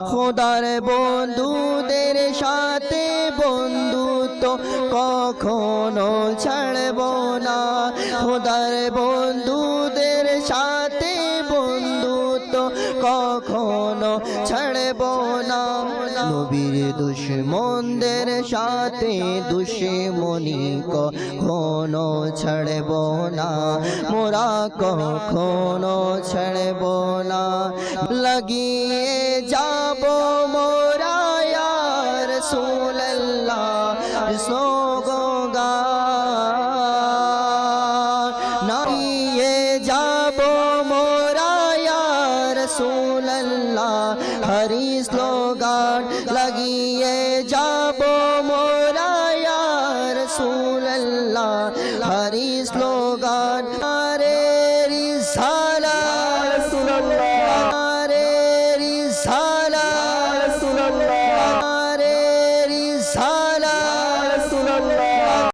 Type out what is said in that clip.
খোদার বন্ধুদের সাথে বন্ধুত্ব কখনো ছাড়ব না। খোদার বন্ধুদের সাথে কখনো ছাড়ব না। নবীর দুশ্মনদের সাথে দুশ্মনী কখনো ছাড়ব না। মোরা কখনো ছাড়ব না। লাগিয়ে যাব মোরা ইয়ার সুল্লাহ সোগা নাইয়ে যাব रसूल अल्लाह हरी स्लोगान लगी है जाबो मोरा या रसूल अल्लाह हरी स्लोगान